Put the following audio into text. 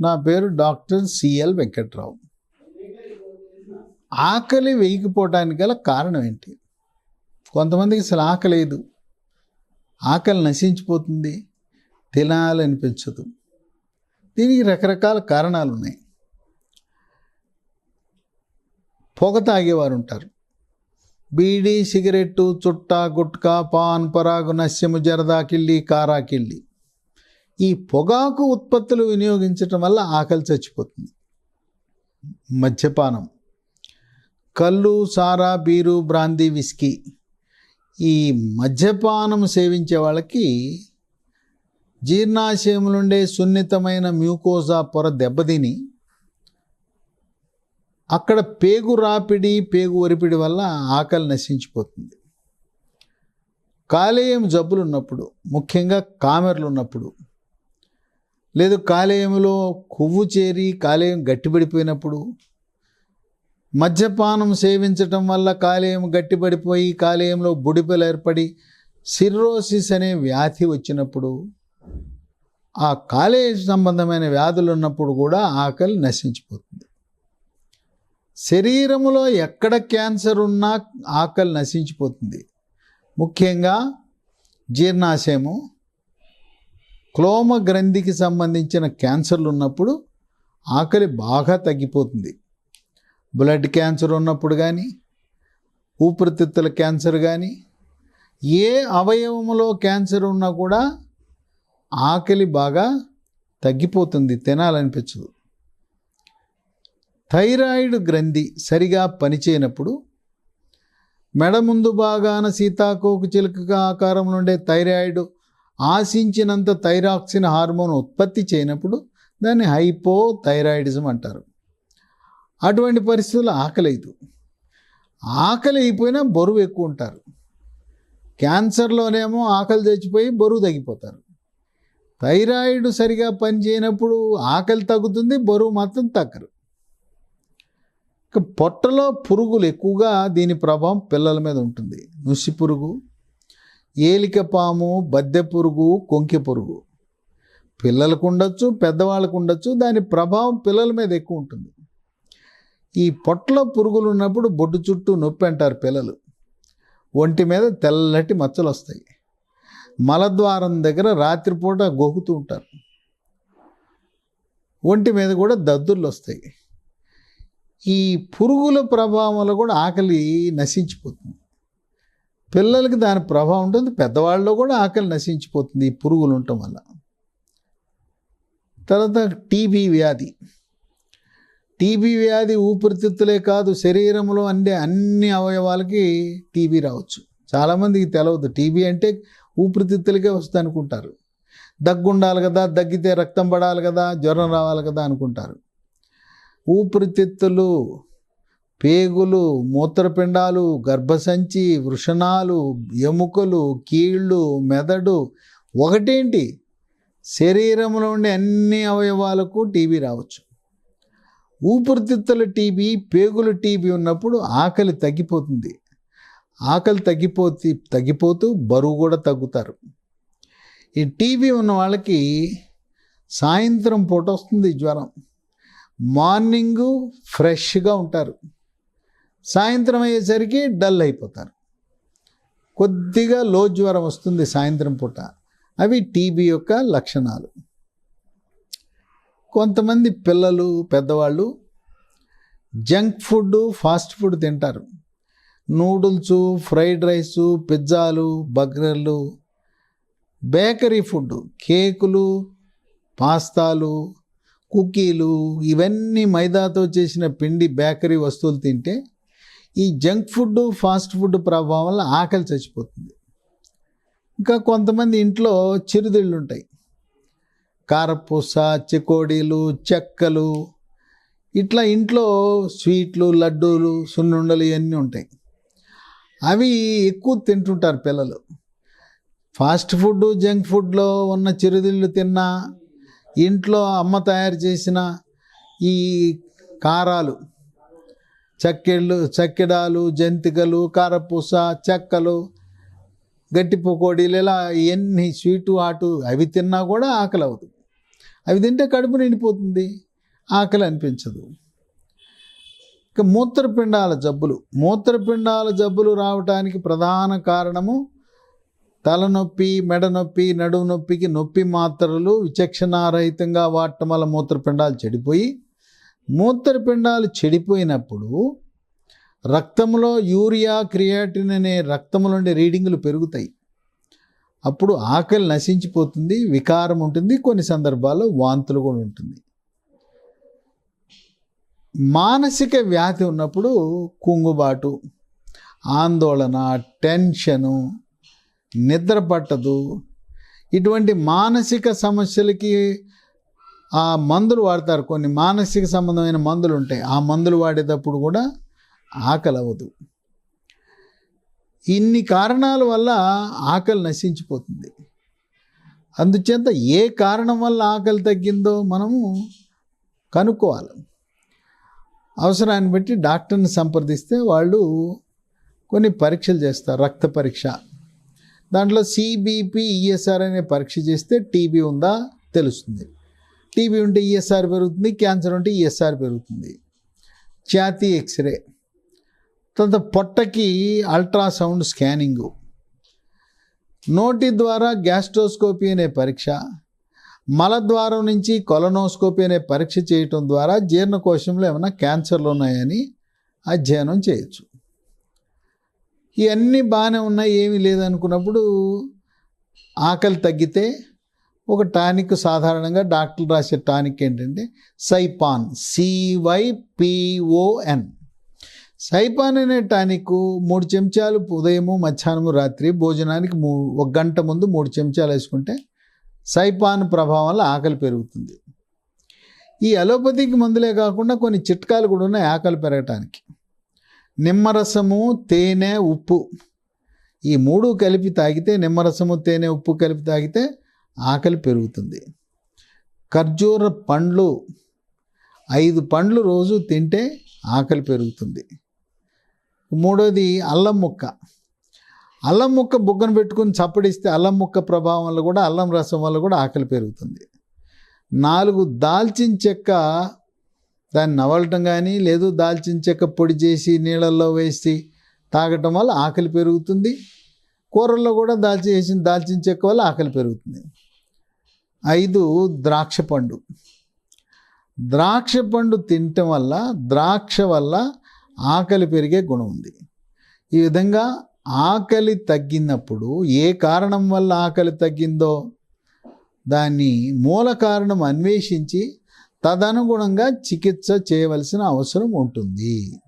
నా పేరు doctor CL Venkatrao. ఆకలి వేయకపోవడానికి గల కారణం ఏంటి? కొంతమందికి అసలు ఆకలేదు ఆకలి నశించిపోతుంది. తినాలనిపించదు. దీనికి రకరకాల కారణాలు ఉన్నాయి. పొగ తాగేవారు ఉంటారు. బీడీ సిగరెట్టు చుట్టా గుట్కా పాన్ పరాగు నస్యము జరదా కిళ్ళి కారా కిళ్ళి. ఈ పొగాకు ఉత్పత్తులు వినియోగించటం వల్ల ఆకలి చచ్చిపోతుంది. మద్యపానం. కళ్ళు సారా బీరు బ్రాందీ విస్కీ. ఈ మద్యపానం సేవించే వాళ్ళకి జీర్ణాశయములుండే సున్నితమైన మ్యూకోజా పొర దెబ్బతిని అక్కడ పేగు రాపిడి పేగు ఒరిపిడి వల్ల ఆకలి నశించిపోతుంది. కాలేయం జబ్బులు ఉన్నప్పుడు ముఖ్యంగా కామెర్లు ఉన్నప్పుడు లేదు కాలేయంలో కొవ్వు చేరి కాలేయం గట్టిపడిపోయినప్పుడు మద్యపానం సేవించటం వల్ల కాలేయం గట్టిపడిపోయి కాలేయంలో బుడిపెలు ఏర్పడి సిర్రోసిస్ అనే వ్యాధి వచ్చినప్పుడు ఆ కాలేయ సంబంధమైన వ్యాధులు ఉన్నప్పుడు కూడా ఆకలి నశించిపోతుంది. శరీరములో ఎక్కడ క్యాన్సర్ ఉన్నా ఆకలి నశించిపోతుంది. ముఖ్యంగా జీర్ణాశయము క్లోమ గ్రంథికి సంబంధించిన క్యాన్సర్లు ఉన్నప్పుడు ఆకలి బాగా తగ్గిపోతుంది. బ్లడ్ క్యాన్సర్ ఉన్నప్పుడు కానీ ఊపిరితిత్తుల క్యాన్సర్ కానీ ఏ అవయవములో క్యాన్సర్ ఉన్నా కూడా ఆకలి బాగా తగ్గిపోతుంది తినాలనిపించదు. థైరాయిడ్ గ్రంథి సరిగా పనిచేయనప్పుడు మెడ ముందు భాగాన సీతాకోకు చిలుకగా ఆకారంలో ఉండే థైరాయిడ్ ఆశించినంత థైరాక్సిన్ హార్మోన్ ఉత్పత్తి చేయనప్పుడు దాన్ని హైపో థైరాయిడిజం అంటారు. అటువంటి పరిస్థితుల్లో ఆకలేదు. ఆకలి అయిపోయినా బరువు ఎక్కువ ఉంటారు క్యాన్సర్లోనేమో ఆకలి చచ్చిపోయి బరువు తగ్గిపోతారు. థైరాయిడ్ సరిగా పనిచేయనప్పుడు ఆకలి తగ్గుతుంది బరువు మాత్రం తగ్గరు. ఇక పొట్టలో పురుగులు ఎక్కువగా దీని ప్రభావం పిల్లల మీద ఉంటుంది. నుసి పురుగు ఏలిక పాము బద్దె పురుగు కొంకె పురుగు. పిల్లలకు ఉండొచ్చు పెద్దవాళ్ళకు ఉండొచ్చు దాని ప్రభావం పిల్లల మీద ఎక్కువ ఉంటుంది. ఈ పొట్ల పురుగులు ఉన్నప్పుడు బొడ్డు చుట్టూ నొప్పి అంటారు పిల్లలు. ఒంటి మీద తెల్లటి మచ్చలు వస్తాయి. మలద్వారం దగ్గర రాత్రిపూట గోకుతూ ఉంటారు. ఒంటి మీద కూడా దద్దుర్లు వస్తాయి. ఈ పురుగుల ప్రభావంలో కూడా ఆకలి నశించిపోతుంది. పిల్లలకి దాని ప్రభావం ఉంటుంది పెద్దవాళ్ళలో కూడా ఆకలి నశించిపోతుంది ఈ పురుగులు ఉండటం వల్ల. తర్వాత టీబీ వ్యాధి. టీబీ వ్యాధి ఊపిరితిత్తులే కాదు శరీరంలో అండే అన్ని అవయవాలకి టీబీ రావచ్చు. చాలామందికి తెలవదు టీబీ అంటే ఊపిరితిత్తులకే వస్తుంది అనుకుంటారు. దగ్గు ఉండాలి కదా దగ్గితే రక్తం పడాలి కదా జ్వరం రావాలి కదా అనుకుంటారు. ఊపిరితిత్తులు పేగులు మూత్రపిండాలు గర్భసంచి వృషణాలు ఎముకలు కీళ్ళు మెదడు ఒకటేంటి? శరీరంలో ఉండే అన్ని అవయవాలకు టీబీ రావచ్చు. ఊపిరితిత్తుల టీబీ పేగుల టీబీ ఉన్నప్పుడు ఆకలి తగ్గిపోతుంది. ఆకలి తగ్గిపోతే తగ్గిపోతూ బరువు కూడా తగ్గుతారు. ఈ టీబీ ఉన్న వాళ్ళకి సాయంత్రం పూట వస్తుంది జ్వరం. మార్నింగు ఫ్రెష్గా ఉంటారు. సాయంత్రం అయ్యేసరికి డల్ అయిపోతారు. కొద్దిగా లో జ్వరం వస్తుంది సాయంత్రం పూట. అవి టీబీ యొక్క లక్షణాలు. కొంతమంది పిల్లలు పెద్దవాళ్ళు జంక్ ఫుడ్ ఫాస్ట్ ఫుడ్ తింటారు. నూడిల్స్ ఫ్రైడ్ రైసు పిజ్జాలు బర్గర్లు బేకరీ ఫుడ్ కేకులు పాస్తాలు కుకీలు ఇవన్నీ మైదాతో చేసిన పిండి బేకరీ వస్తువులు తింటే ఈ జంక్ ఫుడ్ ఫాస్ట్ ఫుడ్ ప్రభావం వల్ల ఆకలి చచ్చిపోతుంది. ఇంకా కొంతమంది ఇంట్లో చిరుతిళ్ళు ఉంటాయి. కారపూస చికోడీలు చెక్కలు ఇట్లా ఇంట్లో స్వీట్లు లడ్డూలు సున్నుండలు ఇవన్నీ ఉంటాయి. అవి ఎక్కువ తింటుంటారు పిల్లలు. ఫాస్ట్ ఫుడ్ జంక్ ఫుడ్లో ఉన్న చిరుతిళ్ళు తిన్నా ఇంట్లో అమ్మ తయారు చేసిన ఈ కారాలు చక్కెళ్ళు చక్కెడాలు జంతికలు కారపూస చెక్కలు గట్టి పకోడీలు ఇలా ఎన్ని స్వీటు ఆటు అవి తిన్నా కూడా ఆకలి అవుతుంది అవి తింటే కడుపు నిండిపోతుంది ఆకలి అనిపించదు. ఇక మూత్రపిండాల జబ్బులు. మూత్రపిండాల జబ్బులు రావటానికి ప్రధాన కారణము తలనొప్పి మెడ నొప్పి నడుము నొప్పికి నొప్పి మాత్రలు విచక్షణారహితంగా వాడటం వల్ల మూత్రపిండాలు చెడిపోయి మూత్రపిండాలు చెడిపోయినప్పుడు రక్తంలో యూరియా క్రియాటిన్ అనే రక్తంలోని రీడింగులు పెరుగుతాయి. అప్పుడు ఆకలి నశించిపోతుంది వికారం ఉంటుంది కొన్ని సందర్భాల్లో వాంతులు కూడా ఉంటుంది. మానసిక వ్యాధి ఉన్నప్పుడు కుంగుబాటు ఆందోళన టెన్షను నిద్ర పట్టదు. ఇటువంటి మానసిక సమస్యలకి ఆ మందులు వాడతారు. కొన్ని మానసిక సంబంధమైన మందులు ఉంటాయి. ఆ మందులు వాడేటప్పుడు కూడా ఆకలి అవ్వదు. ఇన్ని కారణాల వల్ల ఆకలి నశించిపోతుంది. అందుచేత ఏ కారణం వల్ల ఆకలి తగ్గిందో మనము కనుక్కోవాలి. అవసరాన్ని బట్టి డాక్టర్ని సంప్రదిస్తే వాళ్ళు కొన్ని పరీక్షలు చేస్తారు. రక్త పరీక్ష. దాంట్లో సిబిపి ఈఎస్ఆర్ అనే పరీక్ష చేస్తే టీబీ ఉందా? తెలుస్తుంది. టీబీ ఉంటే ఈఎస్ఆర్ పెరుగుతుంది క్యాన్సర్ ఉంటే ఈఎస్ఆర్ పెరుగుతుంది. ఛాతీ ఎక్స్రే. తర్వాత పొట్టకి అల్ట్రాసౌండ్ స్కానింగు. నోటి ద్వారా గ్యాస్ట్రోస్కోపీ అనే పరీక్ష మలద్వారం నుంచి కొలనోస్కోపీ అనే పరీక్ష చేయటం ద్వారా జీర్ణకోశంలో ఏమైనా క్యాన్సర్లు ఉన్నాయని అధ్యయనం చేయొచ్చు. ఇవన్నీ బాగానే ఉన్నాయి ఏమీ లేదనుకున్నప్పుడు ఆకలి తగ్గితే ఒక టానిక్ సాధారణంగా డాక్టర్లు రాసే టానిక్ ఏంటంటే Cypon C Y P O N Cypon అనే టానిక్ మూడు చెంచాలు ఉదయము మధ్యాహ్నము రాత్రి భోజనానికి మూ ఒక గంట ముందు మూడు చెంచాలు వేసుకుంటే సైపాన్ ప్రభావం వల్ల ఆకలి పెరుగుతుంది. ఈ అలోపతికి మందులే కాకుండా కొన్ని చిట్కాలు కూడా ఉన్నాయి ఆకలి పెరగటానికి. నిమ్మరసము తేనె ఉప్పు. ఈ మూడు కలిపి తాగితే నిమ్మరసము తేనె ఉప్పు కలిపి తాగితే ఆకలి పెరుగుతుంది. ఖర్జూర పండ్లు ఐదు పండ్లు రోజు తింటే ఆకలి పెరుగుతుంది. మూడోది అల్లం ముక్క. అల్లం ముక్క బుగ్గను పెట్టుకుని చప్పడిస్తే అల్లం ముక్క ప్రభావం వల్ల కూడా అల్లం రసం వల్ల కూడా ఆకలి పెరుగుతుంది. నాలుగు దాల్చిన చెక్క దాన్ని నవలటం కానీ లేదు దాల్చిన చెక్క పొడి చేసి నీళ్ళల్లో వేసి తాగటం వల్ల ఆకలి పెరుగుతుంది. కూరల్లో కూడా దాల్చి వేసిన దాల్చిన చెక్క వల్ల ఆకలి పెరుగుతుంది. ఐదు ద్రాక్ష పండు. ద్రాక్ష పండు తినటం వల్ల ద్రాక్ష వల్ల ఆకలి పెరిగే గుణం ఉంది. ఈ విధంగా ఆకలి తగ్గినప్పుడు ఏ కారణం వల్ల ఆకలి తగ్గిందో దాన్ని మూల కారణం అన్వేషించి తదనుగుణంగా చికిత్స చేయవలసిన అవసరం ఉంటుంది.